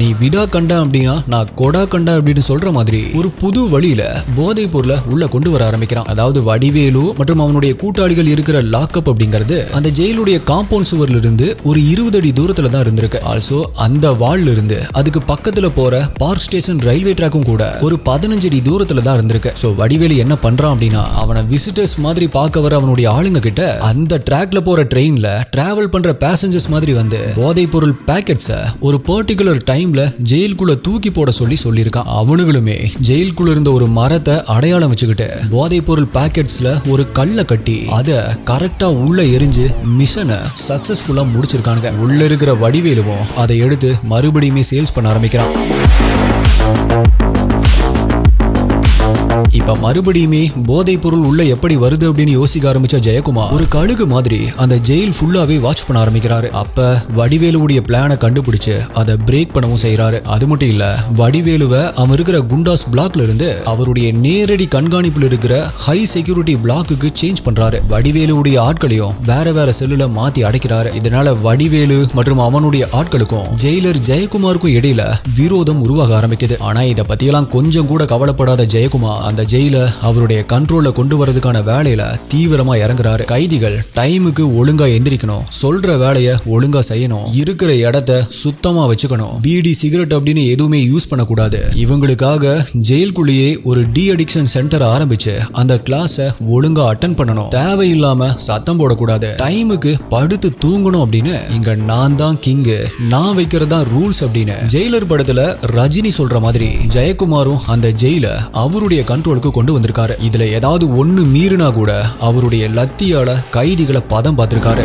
நீ விடா கண்டா அப்படின்னா நான் கொடா கண்டா அப்படின்னு சொல்ற மாதிரி ஒரு புது வழியில போதைப் பொருளை உள்ள கொண்டு வர ஆரம்பிக்கிறான். அதாவது வடிவேலு மற்றும் அவனுடைய கூட்டாளிகள் இருக்கிற லாக்அப் அப்படிங்கிறது அந்த ஜெயிலுடைய காம்பவுண்ட் சுவர்ல இருந்து ஒரு இருபது அடி தூரத்துல தான் இருந்திருக்கு. ஆல்சோ அந்த வால்ல இருந்து அதுக்கு பக்கத்துல போற பார்க் ஸ்டேஷன் ரயில்வே ட்ராக்கும் கூட ஒரு பதினஞ்சு அடி தூரத்துல தான் இருந்திருக்கு. ஸோ வடிவேலு என்ன பண்றான் அப்படின்னா அவனை விசிட்டர்ஸ் மாதிரி பார்க்க வர அவனுடைய ஆளுங்க கிட்ட அந்த ட்ராக்ல போற ட்ரெயின்ல டிராவல் பண்ற பேசஞ்சர்ஸ் மாதிரி வந்து போதைப் பொருள் பேக்கெட்ஸை ஒரு பர்டிகுலர் டைம்ல ஜெயிலுக்குள்ள தூக்கி போட சொல்லி சொல்லியிருக்கான் அவனுங்களுமே. ஜெயிலுக்குள்ள இருந்த ஒரு மரத்தை அடையாளம் வச்சுக்கிட்டு போதைப் பொருள் பாக்கெட்ஸ்ல ஒரு கல்லை கட்டி அதை கரெக்டா உள்ள எரிஞ்சு மிஷனை சக்சஸ்ஃபுல்லா முடிச்சிருக்கானுங்க. உள்ள இருக்கிற வடிவேலுவும் அதை எடுத்து மறுபடியுமே சேல்ஸ் பண்ண ஆரம்பிக்கிறான். மறுபடியுமே போதைப் பொருள் உள்ள எப்படி வருது அப்படின்னு யோசிக்க ஆரம்பிச்ச ஜெயக்குமார் ஒரு கழுகு மாதிரி அந்த ஜெயில் ஃபுல்லாவே வாட்ச் பண்ண ஆரம்பிக்கிறாரு. அப்ப வடிவேலுடைய பிளானை கண்டுபிடிச்சு அதை பிரேக் பண்ணவும் செய்யறாரு அது மட்டும் இல்ல வடிவேலுவை அவன் இருக்கிற குண்டாஸ் பிளாக்ல இருந்து அவருடைய நேரடி கண்காணிப்பில் இருக்கிற ஹை செக்யூரிட்டி பிளாக்குக்கு சேஞ்ச் பண்றாரு. வடிவேலுடைய ஆட்களையும் வேற வேற செல்லுல மாத்தி அடைக்கிறாரு. இதனால வடிவேலு மற்றும் அவனுடைய ஆட்களுக்கும் ஜெயிலர் ஜெயக்குமாருக்கும் இடையில விரோதம் உருவாக ஆரம்பிக்குது. ஆனா இதை பத்தியெல்லாம் கொஞ்சம் கூட கவலைப்படாத ஜெயக்குமார் அந்த ஜெயில் அவருடைய கண்ட்ரோல்ல கொண்டு வரதுக்கான வேலையில தீவிரமா இறங்குறாரு. கைதிகள் டைமுக்கு ஒழுங்கா எந்திரிக்கணும். சொல்ற வேலைய ஒழுங்கா செய்யணும். இருக்கிற இடத்த சுத்தமா வச்சுக்கணும். பீடி சிகரெட் அப்படின்னு எதுவுமே யூஸ் பண்ணக்கூடாது. இவங்களுக்காக ஜெயிலுக்குள்ளேயே ஒரு டி அடிக்ஷன் சென்டர் ஆரம்பிச்சு அந்த கிளாஸை ஒழுங்கா அட்டன் பண்ணணும். தேவையில்லாம சத்தம் போடக்கூடாது. டைமுக்கு படுத்து தூங்கணும் அப்படின்னு இங்க நான் தான் கிங்கு நான் வைக்கிறதா ரூல்ஸ் அப்படின்னு ஜெயிலர் படத்துல ரஜினி சொல்ற மாதிரி ஜெயக்குமாரும் அந்த ஜெயில அவருடைய கண்ட்ரோலுக்கு கொண்டு வந்திருக்காரு. இதுல ஏதாவது ஒண்ணு மீறினா கூட அவருடைய லத்தியால கைதிகளை பதம் பார்த்திருக்காரு.